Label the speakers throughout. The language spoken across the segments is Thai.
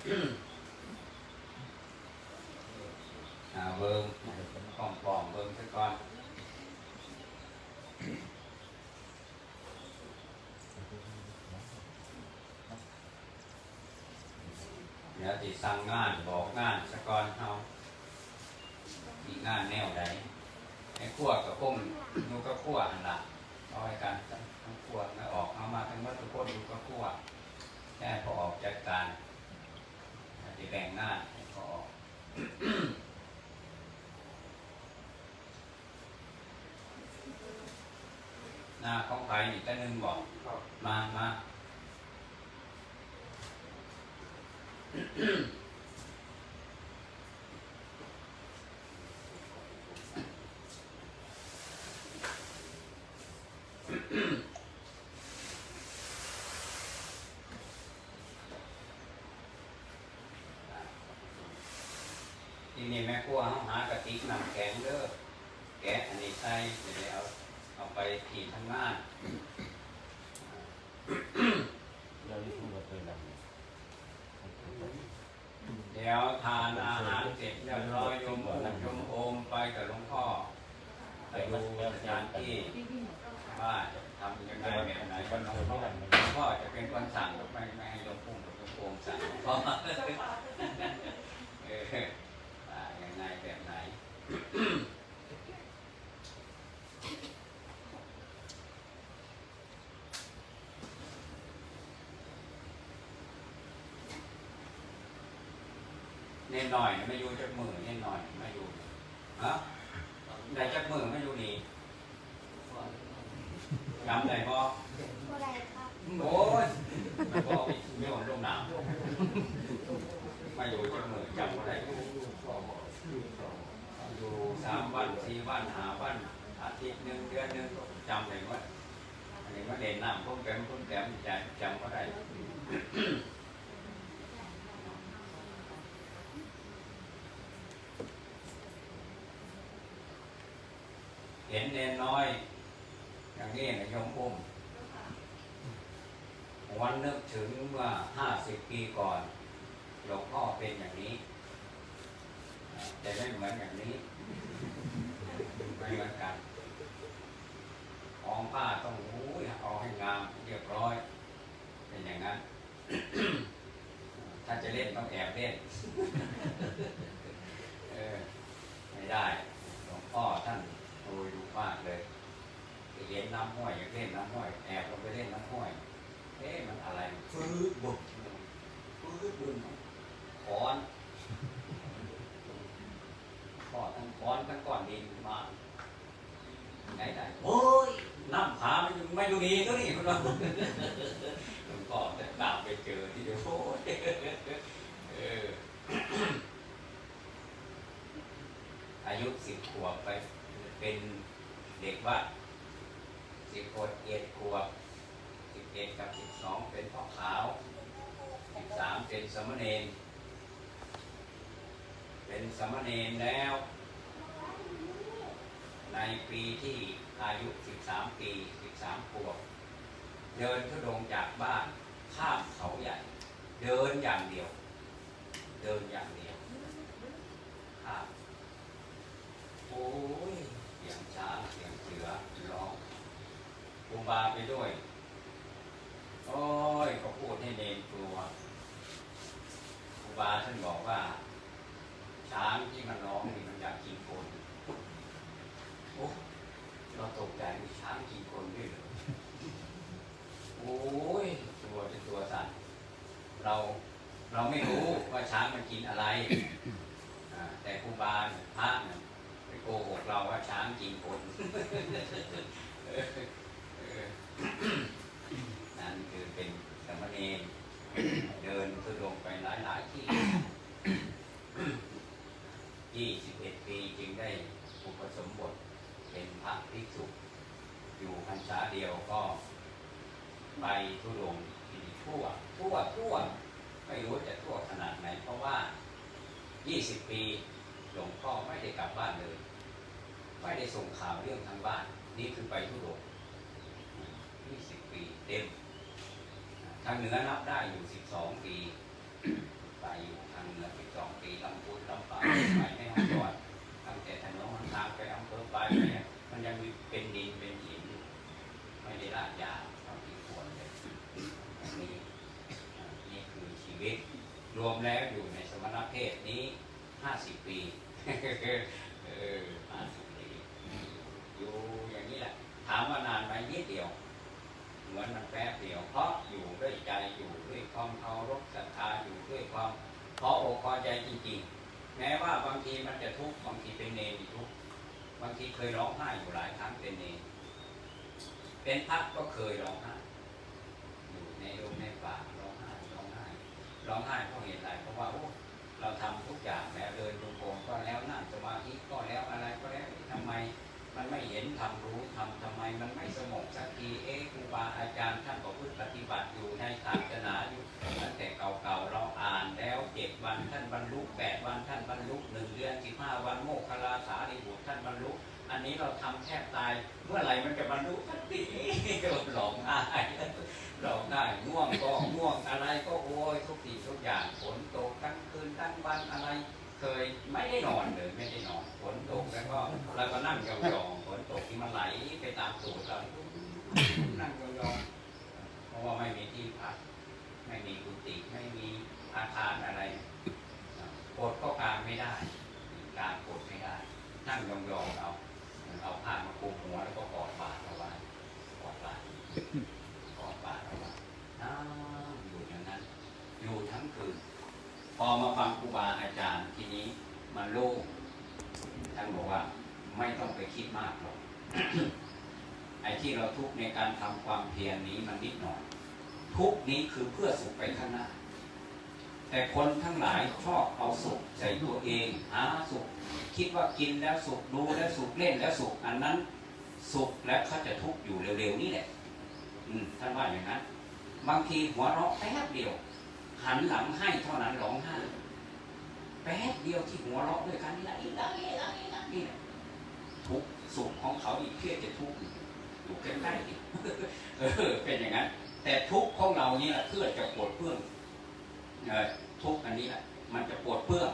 Speaker 1: อ่าเบิ้งปอมปอมๆเบิ้งซะก่อนเดี๋ยวติสั่งงานบอกงานซะก่อนเฮามีงานแนวใดไอ้ขั้วกับพุ่มนูก็ขั้วหันละเอาไว้กันทั้งขั้วไม่ออกเอามาทั้งวัตถุพจน์นูก็ขั้วแค่พอออกจัดการ แบ่งงานให้พอออกหน้าของไผ่นี่ก็นึงบอกมามาทีนี้แม่ครัวเขาหากระติกน้ำแข็งเด้อแกะอันนี้ใส่เดี๋ยวเอาเอาไปขีดทำงาน
Speaker 2: เราที่พูดกับเพื่อนเรา
Speaker 1: เดี๋ยวทานอาหารเสร็จเรียบร้อยโยมโอมโยมโอมไปกับหลวงพ่อไปดูสถานที่ว่าจะทำยังไงแบบไหนก็หลวงพ่อหลวงพ่อจะเป็นคนสั่งหรือไม่ไม่ให้หลวงปู่กับหลวงโอมสั่งหลวงพ่อเออว่ายังไงแบบไหน เน่นหน่อยไม่อยู่จักมือเน่นหน่อยไม่อยู่ฮะได้จักมือไม่อยู่นี่จำได้บ่
Speaker 3: บ่ได้ครับ
Speaker 1: โอ้ยไม่บอกอีกไม่หวนลงหนาวไม่อยู่จักมือจำบ่ได้อยู่สามวันสี่วันห้าวันอาทิตย์หนึ่งเดือนหนึ่งจำได้ว่าอันนี้มาเด่นน้ำพุ่มแก้มพุ่มแก้มจำจำบ่ได้ เห็นเนนน้อย อย่างนี้นะยมพุ่มวันนึกถึงเมื่อห้าสิบปีก่อน หลวงพ่อเป็นอย่างนี้ แต่ไม่เหมือนอย่างนี้ ไม่เหมือนกันของผ้าต้องโอ้ยเอาให้งามเรียบร้อย เป็นอย่างนั้น ถ้าจะเล่นต้องแอบเล่น เออ ไม่ได้ หลวงพ่อท่านโอ้ยดูมากเลยไปเห็ น้ำห้วยอยากเล่นน้ำห้วยแอบลงไปเล่นน้ำห้วยเอ๊ะมันอะไร
Speaker 2: ฟื้นบก
Speaker 1: ปื้ดบึ้นขอนขอทั้งขอนทั้งก้อนดินมาไหนได้โอ้ยน้ำผาไม่อยู่ไม่อยู่ดีตัวนี้คุณน้องหลวงพ่อจะตามไปเจอที่เดียวโอ้ยเอออายุสิบขวบไปเป็นเด็กวัดสิบขวบเอ็ดขวบสิบเอ็ ดกับสิบสองเป็นพ่อขาวสิบสามเป็นสามเณรเป็นสามเณรแล้ว ในปีที่อายุสิบสามปีสิบสามขวบเดินทุดงจากบ้านข้ามเขาใหญ่ เดินอย่างเดียว เดินอย่างเดียวข้ามโอ้ยเสียงช้างเสียงเสือร้องครูบาไปด้วย โอ้ยก็พูดให้เนนกลัวครูบาท่านบอกว่า ช้างที่มันร้องนี่มันอยากกินคนโอ้เราตกใจมีช้างกินคนด้วยเหรอโอ้ยตัวเป็นตัวสั่นเราเราไม่รู้ว่าช้างมันกินอะไรแต่ครูบาพระเนี่ยไปโกหกเราว่าช้างกินคน นั่นคือเป็นสามเณรเดินทุดงไปหลายหลายๆที่ยี่สิบเอ็ดปีจึงได้อุปสมบทเป็นพระภิกษุ อยู่พรรษาเดียวก็ไปทุดงที่ทั่ว ทั่วทั่ว ไม่รู้จะทั่วขนาดไหน เพราะว่า 20 ปีหลวงพ่อไม่ได้กลับบ้านเลย ไม่ได้ส่งข่าวเรื่องทางบ้าน นี่คือไปทุรดง20 ปีเต็ม ทางเหนือนับได้อยู่12ปีไปอยู่ทางเหนือสิบสองปีลำพูนลำปางไปให้ห้องจอดตั้งแต่ถนนหนทางไปอำเภอปลไปเนี่ยมันยังมีเป็นดินเป็นหินไม่ได้ลาดยาท่าที่ควรเลยนี่นี่คือชีวิต รวมแล้วอยู่ในสมณเพศนี้ห้าสิบปีเออห้าสิบปีอยู่อย่างนี้แหละถามว่านานไหมนิดเดียวเหมือนมันแป๊บเดียวเพราะ พอใจจริงๆ แม้ว่าบางทีมันจะทุกข์บางทีเป็นเนรทุกข์บางทีเคยร้องไห้อยู่หลายครั้งเป็นเนรเป็นพระก็เคยร้องไห้อยู่ในโรงในป่าร้องไห้ร้องไห้ร้องไห้เพราะเหตุอะไรเพราะว่าโอ้เราทำทุกอย่างแล้วเดินจงกรมก็แล้วนั่งสมาธิก็แล้วอะไรก็แล้วทำไมมันไม่เห็นทำรู้ทำทำไมมันไม่สงบสักทีเอ๊ะครูบาอาจารย์ท่านก็พึ่งปฏิบัติอยู่ในศาสนาอยู่ ตั้งแต่เก่าๆเราอ่านแล้วเจ็ดวันท่านบรรลุแปดวันท่านบรรลุหนึ่งเดือนสิบห้าวันโมกขลาสารีบุตรท่านบรรลุ อันนี้เราทำแทบตายเมื่อไหร่มันจะบรรลุสักทีหลงง่ายหลงง่ายง่วงก็ง่วงอะไรก็โอยทุกสิ่งทุกอย่างฝนตกทั้งคืนทั้งวันอะไรเคยไม่ได้นอนเลยไม่ได้นอนฝนตกแล้วก็เราก็นั่งยองๆฝนตกที่มันไหลไปตามตูดเรานั่งยองๆเพราะว่าไม่มีที่พัก ไม่มีกุฏิไม่มีอาคารอะไรกดก็กางไม่ได้กางกดไม่ได้ นั่งยองๆเอาเอาผ้ามาคลุมหัวแล้วก็กอดบาดเอาไว้กอดบาดกอดบาดเอาไว้นั่งอยู่อย่างนั้น อยู่ทั้งคืน พอมาฟังครูบาอาจารย์ทีนี้มันโล่งท่านบอกว่าไม่ต้องไปคิดมากหรอก ไอ้ ที่เราทุกในการทำความเพียรนี้มันนิดหน่อย ทุกนี้คือเพื่อสุขไปข้างหน้า แต่คนทั้งหลายชอบเอาสุขใส่ตัวเองหาสุข คิดว่ากินแล้วสุขดูแล้วสุขเล่นแล้วสุขอันนั้นสุขและเขาจะทุกข์อยู่เร็วๆนี่แหละ อืมท่านว่าอย่างนั้นบางทีหัวเราะแป๊บเดียว หันหลังให้เท่านั้นร้องไห้แป๊บเดียวที่หัวเราะด้วยกันนี่แหละอีกแล้วอีกแล้วอีกแล้วนี่แหละทุกสุขของเขาอีกเครียดจะทุกข์ อยู่ใกล้ๆเออเป็นอย่างนั้น แต่ทุกของเรานี่แหละเพื่อจะปวดเปื้องเออทุกอันนี้แหละมันจะปวดเปื้อง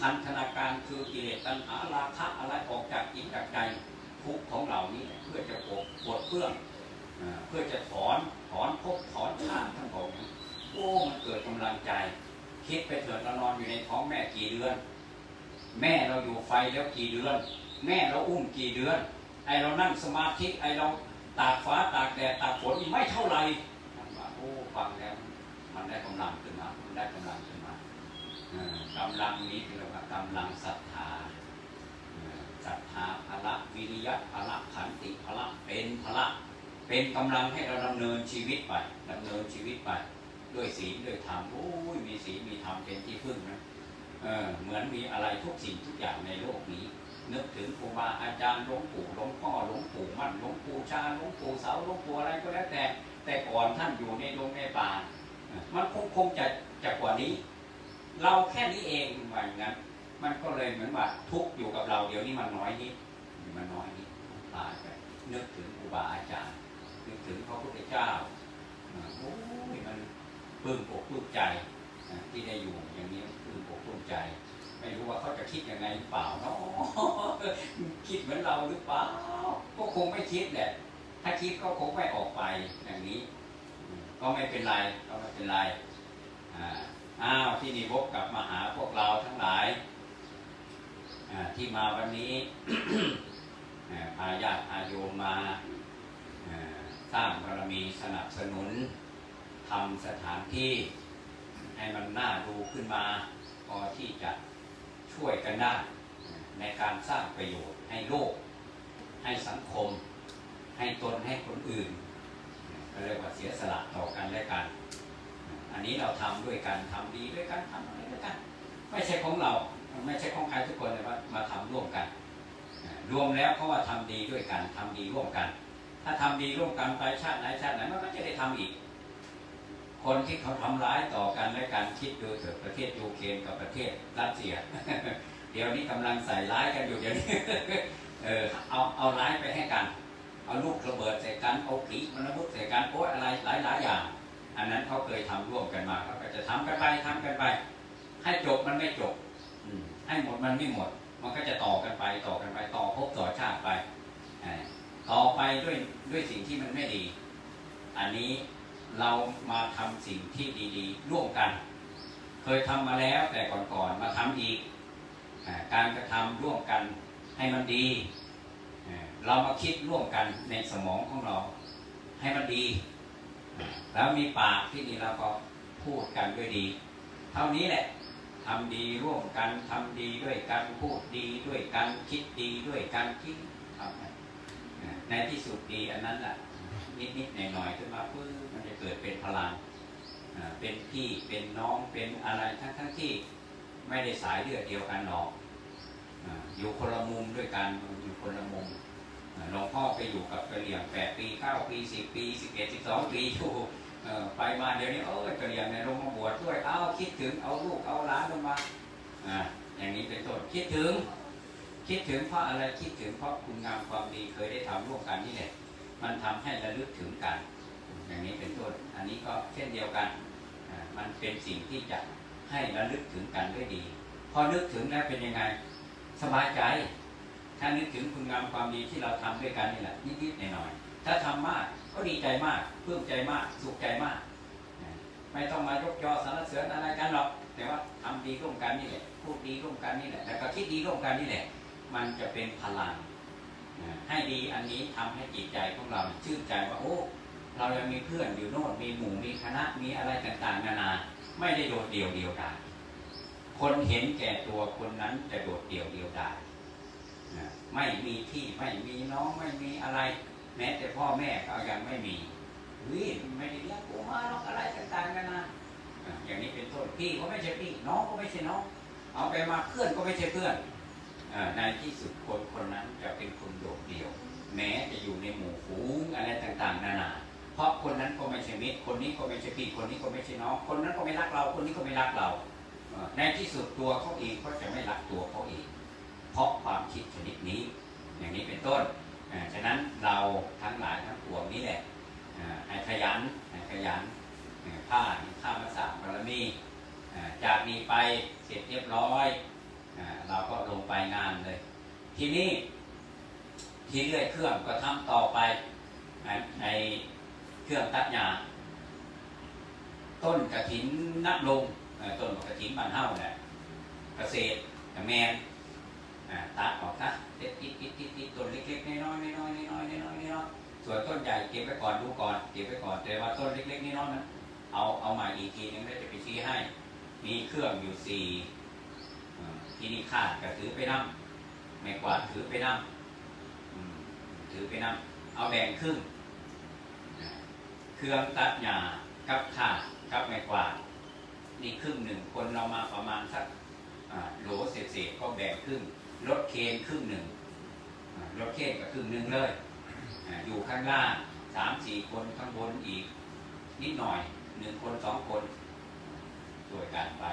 Speaker 1: พันธนาการคือกิเลสตัณหาราคะอะไรออกจากจิตจากใจทุกของเรานี่เพื่อจะปวดปวดเปื้องเพื่อจะถอนถอนภพถอนชาติทั้งของโอ้มันเกิดกำลังใจ คิดไปเถิดเรานอนอยู่ในท้องแม่กี่เดือน แม่เราอยู่ไฟแล้วกี่เดือน แม่เราอุ้มกี่เดือน ไอเรานั่งสมาธิไอเราตากฟ้าตากแดดตากฝนอีกไม่เท่าไหร่ท่านโอ้ฟังแล้วมันได้กำลังขึ้นมามันได้กำลังขึ้นมากำลังนี้คือว่ากำลังศรัทธาศรัทธาพละวิริยะพละขันติพละเป็นพละเป็นกำลังให้เราดำเนินชีวิตไปดำเนินชีวิตไปด้วยศีลด้วยธรรมโอ้ยมีศีลมีธรรมเป็นที่พึ่งนะเออเหมือนมีอะไรทุกสิ่งทุกอย่างในโลกนี้ นึกถึงครูบาอาจารย์หลวงปู่หลวงพ่อหลวงปู่มั่นหลวงปู่ชาหลวงปู่เสาหลวงปู่อะไรก็แล้วแต่ แต่ก่อนท่านอยู่ในดงในป่ามันคงคงจะจะกว่านี้ เราแค่นี้เองว่าอย่างนั้น มันก็เลยเหมือนว่าทุกอยู่กับเราเดี๋ยวนี้มันน้อยนิดมันน้อยนิดตายไปนึกถึงครูบาอาจารย์นึกถึงพระพุทธเจ้าโอ้ยมันปลื้มอกปลื้มใจที่ได้อยู่อย่างนี้ปลื้มอกปลื้มใจ ไม่รู้ว่าเขาจะคิดยังไงหรือเปล่าเนาะคิดเหมือนเราหรือเปล่าก็คงไม่คิดแหละถ้าคิดก็คงไม่ออกไปอย่างนี้ ก็ไม่เป็นไรก็ไม่เป็นไรอ่าอ้าวที่นี่พบกลับมาหาพวกเราทั้งหลายอ่าที่มาวันนี้พาญาติพาโยมมาสร้างบารมีสนับสนุนทำสถานที่ให้มันน่าดูขึ้นมา พอที่จะ ช่วยกันได้ในการสร้างประโยชน์ให้โลก ให้สังคม ให้ตนให้คนอื่นก็เรียกว่าเสียสละต่อกันและกัน อันนี้เราทำด้วยกันทำดีด้วยกันทำอะไรด้วยกัน ไม่ใช่ของเราไม่ใช่ของใครทุกคนเลยว่ามาทำร่วมกัน รวมแล้วเพราะว่าทำดีด้วยกันทำดีร่วมกัน ถ้าทำดีร่วมกันไปชาติไหนชาติไหนมันก็จะได้ทำอีก คนที่เขาทำร้ายต่อกันและการคิดดูเถิดประเทศยูเครนกับประเทศรัสเซีย เดี๋ยวนี้กำลังใส่ร้ายกันอยู่เดี๋ยวนี้เออเอาเอาร้ายไปให้กัน เอาลูกระเบิดใส่กันเอาขีปนาวุธใส่กันโอ้ยอะไรหลายหลายอย่าง อันนั้นเขาเคยทำร่วมกันมาเขาก็จะทำกันไปทำกันไป ให้จบมันไม่จบ
Speaker 2: อื
Speaker 1: ให้หมดมันไม่หมด มันก็จะต่อกันไปต่อกันไปต่อภพต่อชาติไปต่อไปด้วยด้วยสิ่งที่มันไม่ดี อันนี้ เรามาทำสิ่งที่ดีๆ ร่วมกัน เคยทำมาแล้วแต่ก่อนๆมาทำอีกอการกระทำร่วมกันให้มันดี เรามาคิดร่วมกันในสมองของเราให้มันดี แล้วมีปากที่นี่เราก็พูดกันด้วยดี เท่านี้แหละทำดีร่วมกันทำดีด้วยกันพูดดีด้วยกันคิดดีด้วยกันคิดทำในที่สุดดีอันนั้นแหละนิดๆหน่อยๆขึ้นมาปื้อ เกิดเป็นพลังเป็นพี่เป็นน้องเป็นอะไรทั้งทั้งที่ไม่ได้สายเลือดเดียวกันหรอกอยู่คนละมุมด้วยกันอยู่คนละมุมหลวงพ่อไปอยู่กับกระเหลี่ยงแปดปีเก้าปีสิบปีสิบเอ็ดสิบสองปีอยู่ไปมาเดี๋ยวนี้เอ้ยกระเหลี่ยงในยลงมาบวชด้วยเอาคิดถึงเอาลูกเอาหลานลงมาอ่าอย่างนี้เป็นต้นคิดถึง คิดถึงเพราะอะไรคิดถึงเพราะคุณงามความดีเคยได้ทำร่วมกันนี่แหละมันทำให้ระลึกถึงกัน อย่างนี้เป็นต้นอันนี้ก็เช่นเดียวกันมันเป็นสิ่งที่จะให้ระลึกถึงกันด้วยดี พอนึกถึงแล้วเป็นยังไงสบายใจ ถ้านึกถึงคุณงามความดีที่เราทำด้วยกันนี่แหละนิดๆหน่อยๆถ้าทำมากก็ดีใจมากปลื้มใจมากสุขใจมาก ไม่ต้องมายกยอสรรเสริญอะไรกันหรอกแต่ว่าทำดีร่วมกันนี่แหละพูดดีร่วมกันนี่แหละแล้วก็คิดดีร่วมกันนี่แหละ มันจะเป็นพลังให้ดีอันนี้ทำให้จิตใจของเราชื่นใจว่าโอ้ เรายังมีเพื่อนอยู่โน่นมีหมู่มีคณะมีอะไรต่างๆ นานา ไม่ได้โดดเดี่ยวเดียวดายคนเห็นแก่ตัวคนนั้นจะโดดเดี่ยวเดียวดายไม่มีที่ไม่มีน้องไม่มีอะไร แม้แต่พ่อแม่ก็ยังไม่มีเฮ้ยไม่ได้เลี้ยงกูมาหรอกอะไรต่างๆนานาอะอย่างนี้เป็นต้นพี่ก็ไม่ใช่พี่น้องก็ไม่ใช่น้อง เอาไปมาเพื่อนก็ไม่ใช่เพื่อนในที่สุดคนคน คนนี้ก็ไม่ใช่พี่คนนี้ก็ไม่ใช่น้อง คนนั้นก็ไม่รักเรา คนนี้ก็ไม่รักเรา ในที่สุดตัวเขาเองก็จะไม่รักตัวเขาเอง เพราะความคิดชนิดนี้ อย่างนี้เป็นต้น ฉะนั้นเราทั้งหลายทั้งปวงนี้แหละอ่าให้ขยันให้ขยันอ่าผ้าข้ามาสามบารมีจากนี้ไปเสร็จเรียบร้อย เราก็ลงไปงานเลย ทีนี้ที่เลื่อยเครื่องก็ทำต่อไปในในเครื่องตัดหญ้า ต้นกระถินนับลงเอ่อต้นกระถินบานเฮ้าแหละเกษตรกับแมนตัดออกนะเด็ดติดติดติดติดต้นเล็กๆน้อยๆน้อยๆน้อยๆน้อยๆน้อยๆน้อยส่วนต้นใหญ่เก็บไว้ก่อนดูก่อนเก็บไว้ก่อนแต่ว่าต้นเล็กๆน้อยๆนั้นเอาเอามาอีกทีนึงแล้วจะไปชี้ให้ มีเครื่องอยู่สี่ที่นี่คาดก็ถือไปนั่งไม่กวาดถือไปนั่งถือไปนำเอาแบ่งครึ่งเครื่องตัดหญ้ากับข่า กับไม้กว่านี่ครึ่งหนึ่งคนเรามาประมาณสักโหลเศษๆก็แบ่งครึ่งรถเคนครึ่งหนึ่งรถเคนก็ครึ่งหนึ่งเลยออยู่ข้างล่างสามสี่คนข้างบนอีก นิดหน่อยหนึ่งคนสองคนช่วยกันไป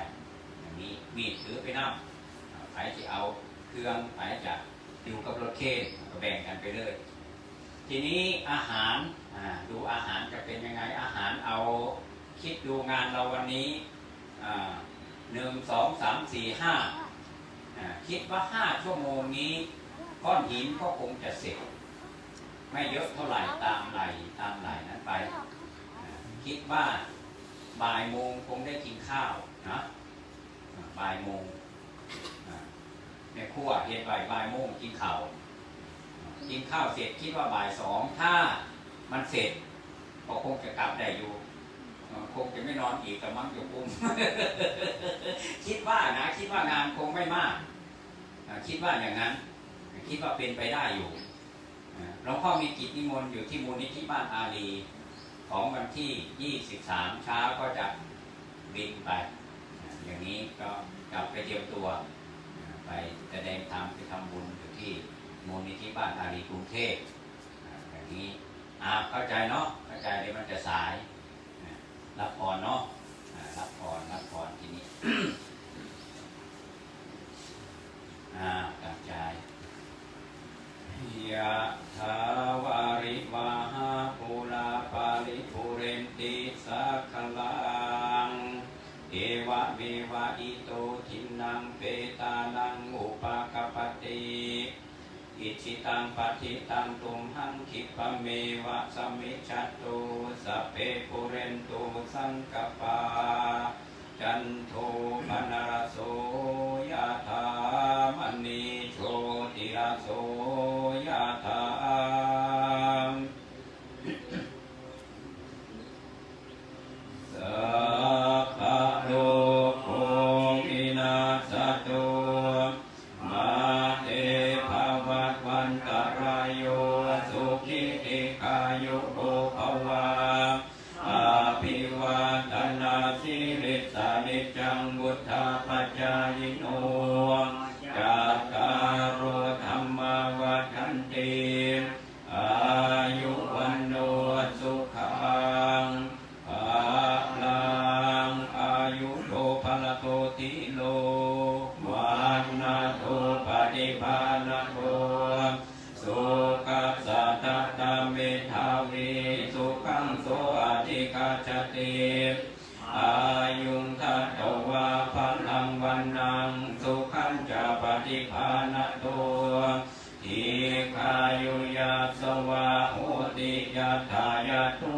Speaker 1: อย่างนี้มีดถือไปนำอ่าใครจะเอาเครื่องใครจะอยู่กับรถเคนก็แบ่งกันไปเลย ทีนี้อาหารดูอาหารจะเป็นยังไงอาหารเอา คิดดูงานเราวันนี้หนึ่งสองสามสี่ห้าคิดว่าห้าชั่วโมงนี้ก้อนหินก็คงจะเสร็จ ไม่เยอะเท่าไหร่ตามไหลตามไหลนั้นไป คิดว่าบ่ายโมงคงได้กินข้าวนะบ่ายโมงอ่าแม่ครัวเฮ็ดบ่ายบ่ายโมงกินข้าวกินข้าวเสร็จคิดว่าบ่ายสองถ้ามันเสร็จก็คงจะกลับได้อยู่ คงจะไม่นอนอีกแต่มั้งอยู่ปุ้มคิดว่านะ คิดว่างานคงไม่มาก คิดว่าอย่างนั้น คิดว่าเป็นไปได้อยู่หลวงพ่อมีกิจนิมนต์อยู่ที่มูลนิธิบ้านอารีของวันที่ 23 เช้าก็จะบินไป อย่างนี้ก็กลับไปเตรียมตัว ไปแสดงธรรมไปทำบุญอยู่ที่มูลนิธิบ้านอารีกรุงเทพอย่างนี้อาเข้าใจเนาะเข้าใจเดี๋ยวมันจะสาย รับพรเนาะรับพรรับพรทีนี้อากระจายยะทาวาริวาหาปุลาปาริภูเรนติสักลังเอวะเมวะอิโตทินังเปตานังอุปกปติ อิชิตังปฏิตังตุมหังคิปเมวะสมิจัตุสเปปุเรนตุสังกปา จันโทปนารโสยะธามณีโชติรโสยะธา ทาวีสุขังโสอธิกาจติอายุงทัตวาพลังวันนังสุขังจะปฏิภาณตัวทีคายุยาสวะโหติยาทายาตุ